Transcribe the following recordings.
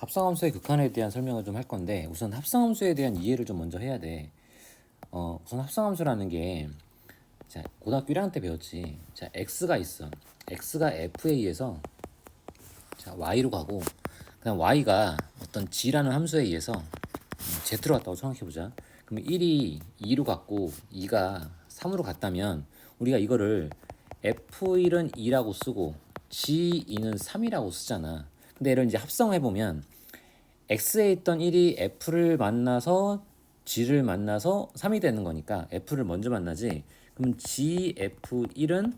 합성함수의 극한에 대한 설명을 좀 할 건데 우선 합성함수에 대한 이해를 좀 먼저 해야 돼. 어, 우선 합성함수라는 게 자, 고등학교 1학년 때 배웠지. 자, x가 있어. x가 fa에서 자, y로 가고 그다음 y가 어떤 g라는 함수에 의해서 음, z로 갔다고 생각해 보자. 그러면 1이 2로 갔고 2가 3으로 갔다면 우리가 이거를 f1은 2라고 쓰고 g2는 3이라고 쓰잖아. 근데 얘를 이제 합성해 보면 x에 있던 1이 f를 만나서 g를 만나서 3이 되는 거니까 f를 먼저 만나지. 그럼 gf1은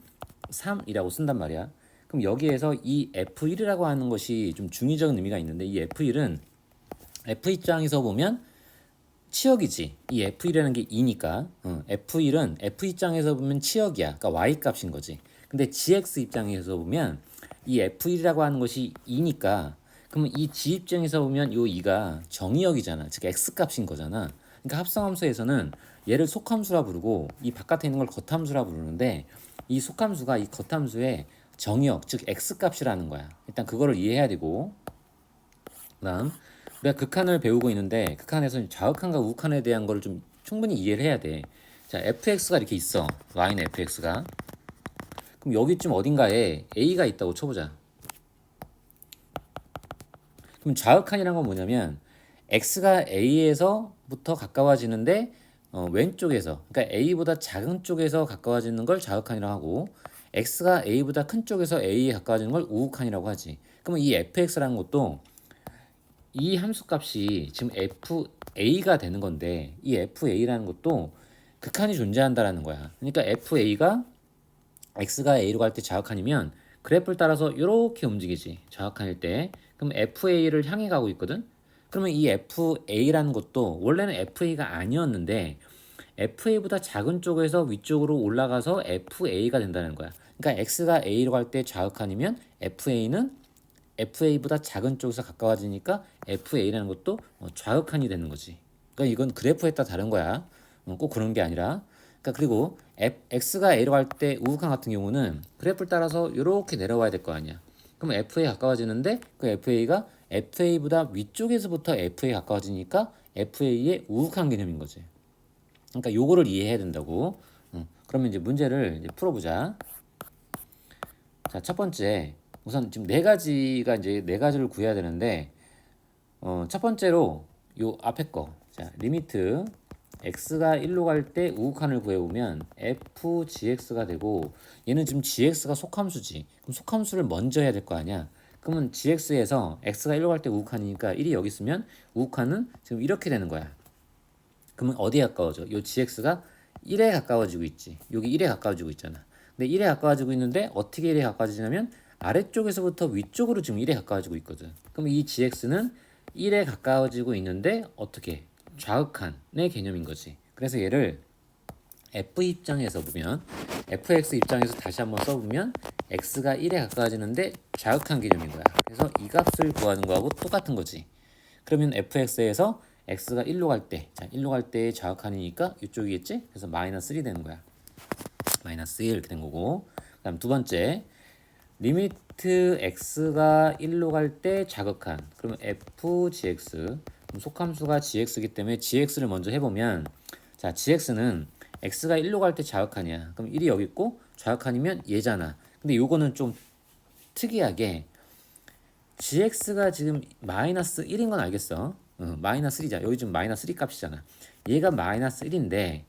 3이라고 쓴단 말이야. 그럼 여기에서 이 f1이라고 하는 것이 좀 중의적인 의미가 있는데 이 f1은 f 입장에서 보면 치역이지. 이 f1이라는 게 2니까 어, f1은 f 입장에서 보면 치역이야. 그러니까 y 값인 거지. 근데 gx 입장에서 보면 이 f1이라고 하는 것이 2니까 그러면 이 g 입장에서 보면 요 2가 정의역이잖아. 즉 x 값인 거잖아. 그러니까 합성함수에서는 얘를 속함수라 부르고 이 바깥에 있는 걸 겉함수라 부르는데 이 속함수가 이 겉함수의 정의역 즉 x 값이라는 거야. 일단 그거를 이해해야 되고 그다음 우리가 극한을 배우고 있는데 극한에서 좌극한과 우극한에 대한 거를 좀 충분히 이해를 해야 돼. 자, fx가 이렇게 있어. y는 fx가. 그럼 여기쯤 어딘가에 a가 있다고 쳐보자. 그럼 좌극한이란 건 뭐냐면 x가 a에서부터 가까워지는데 어, 왼쪽에서 그러니까 a보다 작은 쪽에서 가까워지는 걸 좌극한이라고 하고 x가 a보다 큰 쪽에서 a에 가까워지는 걸 우극한이라고 하지. 그러면 이 fx라는 것도 이 함수값이 지금 fa가 되는 건데 이 fa라는 것도 극한이 존재한다라는 거야. 그러니까 fa가 x가 a로 갈 때 좌극한이면 그래프를 따라서 이렇게 움직이지. 좌극한일 때. 그럼 fa를 향해 가고 있거든. 그러면 이 fa라는 것도 원래는 fa가 아니었는데 fa보다 작은 쪽에서 위쪽으로 올라가서 fa가 된다는 거야. 그러니까 x가 a로 갈 때 좌극한이면 fa는 fa보다 작은 쪽에서 가까워지니까 fa라는 것도 어, 좌극한이 되는 거지. 그러니까 이건 그래프에 따라 다른 거야. 어, 꼭 그런 게 아니라. 그러니까 그리고 x가 a로 갈 때 우극한 같은 경우는 그래프를 따라서 이렇게 내려와야 될 거 아니야. 그럼 fa에 가까워지는데 그 fa가 fa보다 위쪽에서부터 fa에 가까워지니까 fa의 우극한 개념인 거지. 그러니까 요거를 이해해야 된다고. 어, 그러면 이제 문제를 이제 풀어보자. 자, 첫 번째 우선 지금 네 가지가 이제 네 가지를 구해야 되는데 어, 첫 번째로 요 앞에 거. 자, 리미트 x가 1로 갈 때 우극한을 구해보면 f gx가 되고 얘는 지금 gx가 속함수지. 그럼 속함수를 먼저 해야 될 거 아니야. 그러면 gx에서 x가 1로 갈 때 우극한이니까 1이 여기 있으면 우극한은 지금 이렇게 되는 거야. 그러면 어디에 가까워져? 요 gx가 1에 가까워지고 있지. 여기 1에 가까워지고 있잖아. 근데 1에 가까워지고 있는데 어떻게 1에 가까워지냐면 아래쪽에서부터 위쪽으로 지금 1에 가까워지고 있거든. 그럼 이 gx는 1에 가까워지고 있는데 어떻게? 좌극한의 개념인 거지. 그래서 얘를 f 입장에서 보면 fx 입장에서 다시 한번 써보면 x가 1에 가까워지는데 좌극한 개념인 거야. 그래서 이 값을 구하는 거하고 똑같은 거지. 그러면 fx에서 x가 1로 갈 때, 자 1로 갈 때의 좌극한이니까 이쪽이겠지? 그래서 마이너스 1이 되는 거야. 마이너스 1 이렇게 된 거고. 그 다음 두 번째 리미트 x가 1로 갈때 좌극한. 그러면 f gx 속함수가 gx이기 때문에 gx를 먼저 해보면 자 gx는 x가 1로 갈 때 좌극한이야. 그럼 1이 여기 있고 좌극한이면 얘잖아. 근데 요거는 좀 특이하게 gx가 지금 마이너스 1인 건 알겠어. 어, 마이너스 1이자. 여기 지금 마이너스 1 값이잖아. 얘가 마이너스 1인데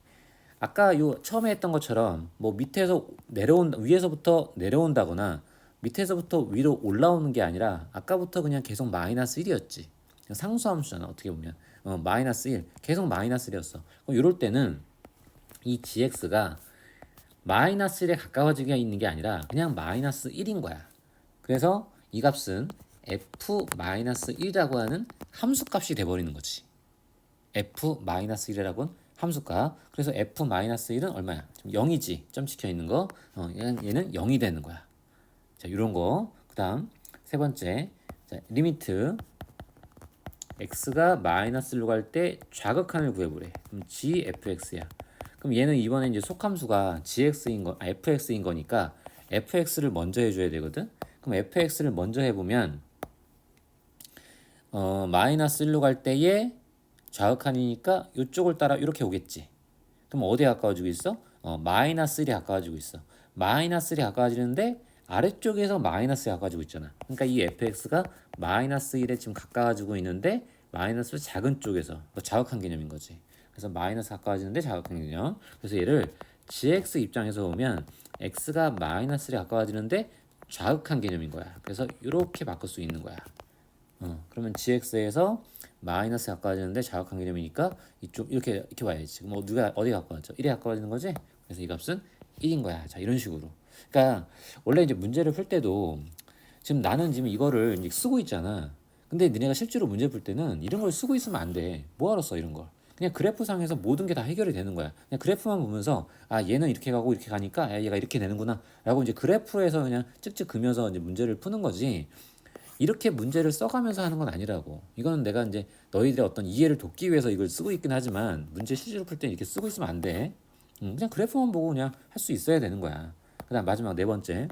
아까 요 처음에 했던 것처럼 뭐 밑에서 내려온 위에서부터 내려온다거나 밑에서부터 위로 올라오는 게 아니라 아까부터 그냥 계속 마이너스 1이었지. 상수함수잖아 어떻게 보면 어, 마이너스 1 계속 마이너스 1이었어. 그럼 이럴 때는 이 gx가 마이너스 1에 가까워지게 있는 게 아니라 그냥 마이너스 1인 거야. 그래서 이 값은 f 마이너스 1이라고 하는 함수값이 돼버리는 거지. f 마이너스 1이라고는 함수값. 그래서 f 마이너스 1은 얼마야? 지금 0이지. 점 찍혀 있는 거. 어, 얘는, 얘는 0이 되는 거야. 자, 이런 거. 그 다음 세 번째. 자, 리미트 x가 마이너스로 갈 때 좌극한을 구해보래. 그럼 gfx야. 그럼 얘는 이번에 이제 속함수가 gx인 거, 아, fx인 거니까 fx를 먼저 해줘야 되거든. 그럼 fx를 먼저 해보면 어, 마이너스 1로 갈 때에 좌극한이니까 이쪽을 따라 이렇게 오겠지. 그럼 어디에 가까워지고 있어? 어, 마이너스 1이 가까워지고 있어. 마이너스 1이 가까워지는데 아래쪽에서 마이너스에 가까워지고 있잖아. 그러니까 이 fx가 마이너스 1에 지금 가까워지고 있는데 마이너스 작은 쪽에서 뭐 자극한 개념인 거지. 그래서 마이너스 가까워지는데 자극한 개념. 그래서 얘를 gx 입장에서 보면 x가 마이너스 1에 가까워지는데 자극한 개념인 거야. 그래서 이렇게 바꿀 수 있는 거야. 어, 그러면 gx에서 마이너스 가까워지는데 자극한 개념이니까 이쪽 이렇게 이렇게. 지금 뭐 누가 어디 가까워져? 1에 가까워지는 거지? 그래서 이 값은 1인 거야. 자, 이런 식으로. 그러니까 원래 이제 문제를 풀 때도 지금 나는 지금 이거를 이제 쓰고 있잖아. 근데 너네가 실제로 문제 풀 때는 이런 걸 쓰고 있으면 안 돼. 뭐하러 써 이런 걸. 그냥 그래프상에서 모든 게 다 해결이 되는 거야. 그냥 그래프만 보면서 아 얘는 이렇게 가고 이렇게 가니까 아, 얘가 이렇게 되는구나라고 이제 그래프에서 그냥 찍찍 그면서 이제 문제를 푸는 거지. 이렇게 문제를 써가면서 하는 건 아니라고. 이거는 내가 이제 너희들의 어떤 이해를 돕기 위해서 이걸 쓰고 있긴 하지만 문제 실제로 풀 때 이렇게 쓰고 있으면 안 돼. 음, 그냥 그래프만 보고 그냥 할 수 있어야 되는 거야. 그 다음 마지막 네 번째.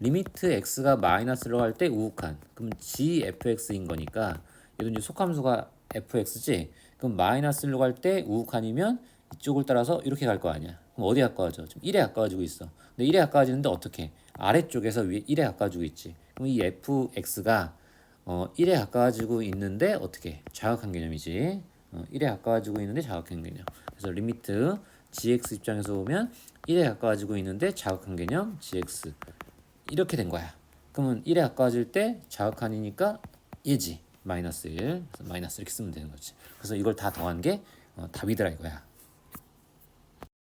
리미트 x가 마이너스로 갈때 우극한. 그럼 gfx인 거니까 얘도 이제 속함수가 fx지. 그럼 마이너스 1로 갈 때 우극한이면 이쪽을 따라서 이렇게 갈 거 아니야. 그럼 어디 가까워져? 지금 1에 가까워지고 있어. 근데 1에 가까워지는데 어떻게? 아래쪽에서 위에 1에 가까워지고 있지. 그럼 이 fx가 어 1에 가까워지고 있는데 어떻게? 자극한 개념이지. 어, 1에 가까워지고 있는데 자극한 개념. 그래서 리미트 gx 입장에서 보면 1에 가까워지고 있는데 자극한 개념 gx 이렇게 된 거야. 그러면 1에 가까워질 때 자극한이니까 얘지. 마이너스 1. 그래서 마이너스 이렇게 쓰면 되는 거지. 그래서 이걸 다 더한 게 어, 답이더라 이거야.